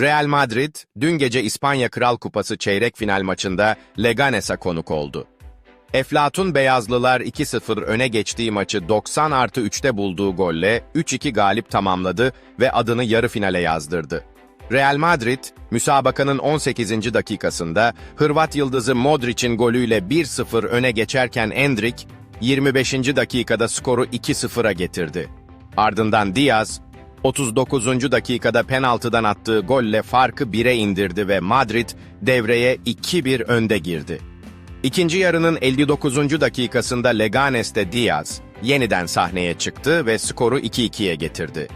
Real Madrid, dün gece İspanya Kral Kupası çeyrek final maçında Leganes'a konuk oldu. Eflatun Beyazlılar 2-0 öne geçtiği maçı 90 artı 3'te bulduğu golle 3-2 galip tamamladı ve adını yarı finale yazdırdı. Real Madrid, müsabakanın 18. dakikasında Hırvat yıldızı Modric'in golüyle 1-0 öne geçerken Endrick, 25. dakikada skoru 2-0'a getirdi. Ardından Diaz, 39. dakikada penaltıdan attığı golle farkı 1'e indirdi ve Madrid devreye 2-1 önde girdi. İkinci yarının 59. dakikasında Leganes'te Diaz yeniden sahneye çıktı ve skoru 2-2'ye getirdi.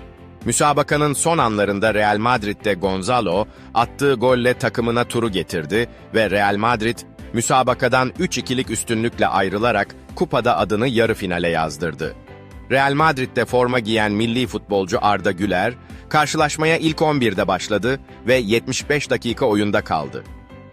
Müsabakanın son anlarında Real Madrid'de Gonzalo attığı golle takımına turu getirdi ve Real Madrid müsabakadan 3-2'lik üstünlükle ayrılarak kupada adını yarı finale yazdırdı. Real Madrid'de forma giyen milli futbolcu Arda Güler, karşılaşmaya ilk 11'de başladı ve 75 dakika oyunda kaldı.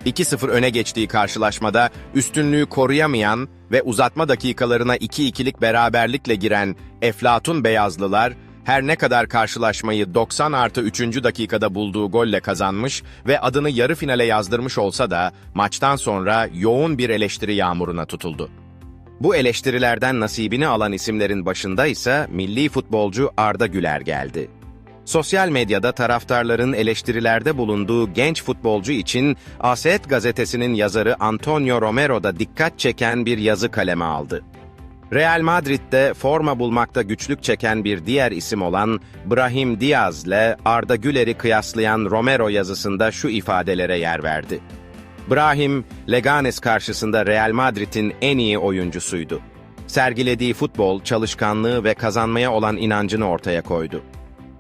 2-0 öne geçtiği karşılaşmada üstünlüğü koruyamayan ve uzatma dakikalarına 2-2'lik beraberlikle giren Eflatun Beyazlılar, her ne kadar karşılaşmayı 90 artı 3. dakikada bulduğu golle kazanmış ve adını yarı finale yazdırmış olsa da maçtan sonra yoğun bir eleştiri yağmuruna tutuldu. Bu eleştirilerden nasibini alan isimlerin başında ise milli futbolcu Arda Güler geldi. Sosyal medyada taraftarların eleştirilerde bulunduğu genç futbolcu için Aset gazetesinin yazarı Antonio Romero da dikkat çeken bir yazı kaleme aldı. Real Madrid'de forma bulmakta güçlük çeken bir diğer isim olan Brahim Diaz ile Arda Güler'i kıyaslayan Romero yazısında şu ifadelere yer verdi. Brahim, Leganes karşısında Real Madrid'in en iyi oyuncusuydu. Sergilediği futbol, çalışkanlığı ve kazanmaya olan inancını ortaya koydu.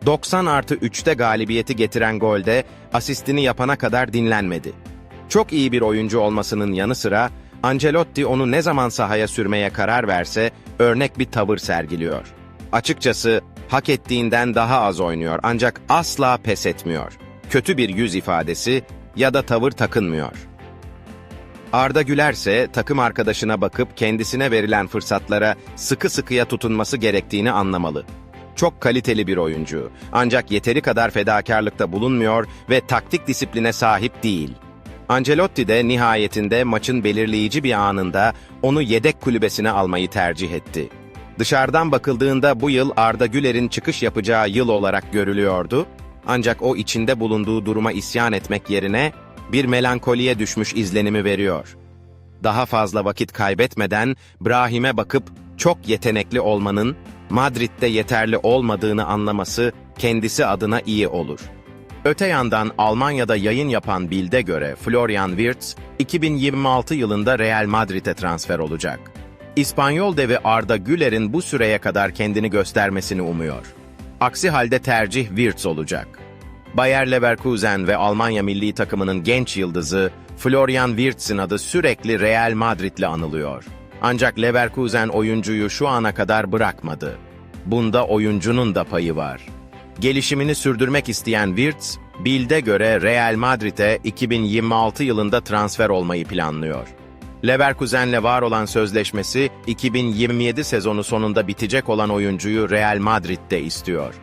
90 artı 3'te galibiyeti getiren golde asistini yapana kadar dinlenmedi. Çok iyi bir oyuncu olmasının yanı sıra Ancelotti onu ne zaman sahaya sürmeye karar verse örnek bir tavır sergiliyor. Açıkçası hak ettiğinden daha az oynuyor ancak asla pes etmiyor. Kötü bir yüz ifadesi ya da tavır takınmıyor. Arda Güler ise takım arkadaşına bakıp kendisine verilen fırsatlara sıkı sıkıya tutunması gerektiğini anlamalı. Çok kaliteli bir oyuncu ancak yeteri kadar fedakarlıkta bulunmuyor ve taktik disipline sahip değil. Ancelotti de nihayetinde maçın belirleyici bir anında onu yedek kulübesine almayı tercih etti. Dışarıdan bakıldığında bu yıl Arda Güler'in çıkış yapacağı yıl olarak görülüyordu. Ancak o içinde bulunduğu duruma isyan etmek yerine bir melankoliye düşmüş izlenimi veriyor. Daha fazla vakit kaybetmeden Brahim'e bakıp çok yetenekli olmanın Madrid'de yeterli olmadığını anlaması kendisi adına iyi olur. Öte yandan Almanya'da yayın yapan Bild'e göre Florian Wirtz 2026 yılında Real Madrid'e transfer olacak. İspanyol devi Arda Güler'in bu süreye kadar kendini göstermesini umuyor. Aksi halde tercih Wirtz olacak. Bayer Leverkusen ve Almanya milli takımının genç yıldızı Florian Wirtz'in adı sürekli Real Madrid'le anılıyor. Ancak Leverkusen oyuncuyu şu ana kadar bırakmadı. Bunda oyuncunun da payı var. Gelişimini sürdürmek isteyen Wirtz, Bild'e göre Real Madrid'e 2026 yılında transfer olmayı planlıyor. Leverkusen'le var olan sözleşmesi 2027 sezonu sonunda bitecek olan oyuncuyu Real Madrid'de istiyor.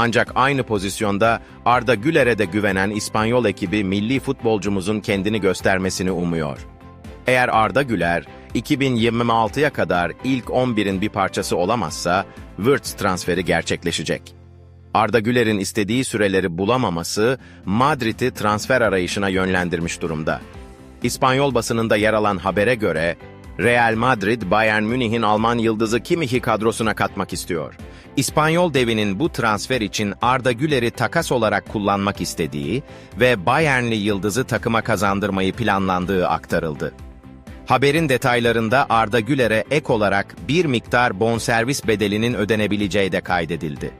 Ancak aynı pozisyonda Arda Güler'e de güvenen İspanyol ekibi milli futbolcumuzun kendini göstermesini umuyor. Eğer Arda Güler 2026'ya kadar ilk 11'in bir parçası olamazsa Wirtz transferi gerçekleşecek. Arda Güler'in istediği süreleri bulamaması Madrid'i transfer arayışına yönlendirmiş durumda. İspanyol basınında yer alan habere göre Real Madrid, Bayern Münih'in Alman yıldızı Kimmich'i kadrosuna katmak istiyor. İspanyol devinin bu transfer için Arda Güler'i takas olarak kullanmak istediği ve Bayernli yıldızı takıma kazandırmayı planlandığı aktarıldı. Haberin detaylarında Arda Güler'e ek olarak bir miktar bonservis bedelinin ödenebileceği de kaydedildi.